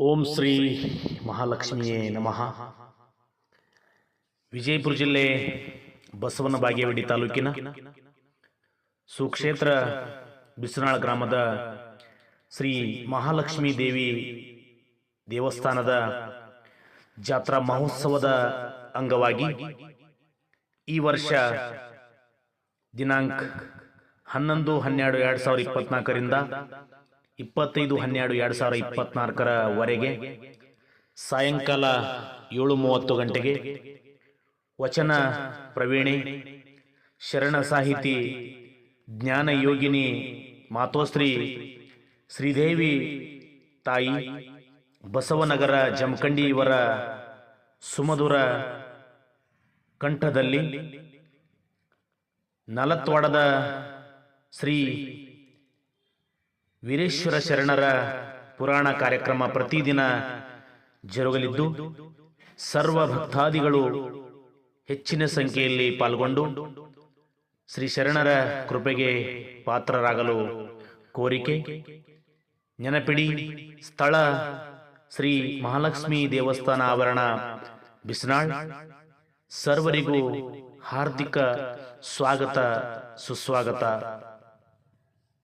ಓಂ ಶ್ರೀ ಮಹಾಲಕ್ಷ್ಮಿಯೇ ನಮಃ. ವಿಜಯಪುರ ಜಿಲ್ಲೆ ಬಸವನ ಬಾಗೇವಾಡಿ ತಾಲೂಕಿನ ಸುಕ್ಷೇತ್ರ ಬಿಸನಾಳ ಗ್ರಾಮದ ಶ್ರೀ ಮಹಾಲಕ್ಷ್ಮಿ ದೇವಿ ದೇವಸ್ಥಾನದ ಜಾತ್ರಾ ಮಹೋತ್ಸವದ ಅಂಗವಾಗಿ ಈ ವರ್ಷ ದಿನಾಂಕ ಹನ್ನೊಂದು, ಹನ್ನೆರಡು, ಎರಡು ಸಾವಿರದ ಇಪ್ಪತ್ನಾಲ್ಕರಿಂದ ಇಪ್ಪತ್ತೈದು, ಹನ್ನೆರಡು, ಎರಡು ಸಾವಿರದ ಇಪ್ಪತ್ನಾಲ್ಕರವರೆಗೆ ಸಾಯಂಕಾಲ ಏಳು ಮೂವತ್ತು ಗಂಟೆಗೆ ವಚನ ಪ್ರವೀಣೆ, ಶರಣ ಸಾಹಿತಿ, ಜ್ಞಾನ ಯೋಗಿನಿ ಮಾತೋಶ್ರೀ ಶ್ರೀದೇವಿ ತಾಯಿ, ಬಸವನಗರ ಜಮಖಂಡಿ ಇವರ ಸುಮಧುರ ಕಂಠದಲ್ಲಿ ನಲತ್ವಾಡದ ಶ್ರೀ ವೀರೇಶ್ವರ ಶರಣರ ಪುರಾಣ ಕಾರ್ಯಕ್ರಮ ಪ್ರತಿದಿನ ಜರುಗಲಿದ್ದು ಸರ್ವ ಭಕ್ತಾದಿಗಳು ಹೆಚ್ಚಿನ ಸಂಖ್ಯೆಯಲ್ಲಿ ಪಾಲ್ಗೊಂಡು ಶ್ರೀ ಶರಣರ ಕೃಪೆಗೆ ಪಾತ್ರರಾಗಲು ಕೋರಿಕೆ, ನೆನಪಿಡಿ ಸ್ಥಳ ಶ್ರೀ ಮಹಾಲಕ್ಷ್ಮಿ ದೇವಸ್ಥಾನ ಆವರಣ ಬಿಸ್ನಾಳ್. ಸರ್ವರಿಗೂ ಹಾರ್ದಿಕ ಸ್ವಾಗತ, ಸುಸ್ವಾಗತ.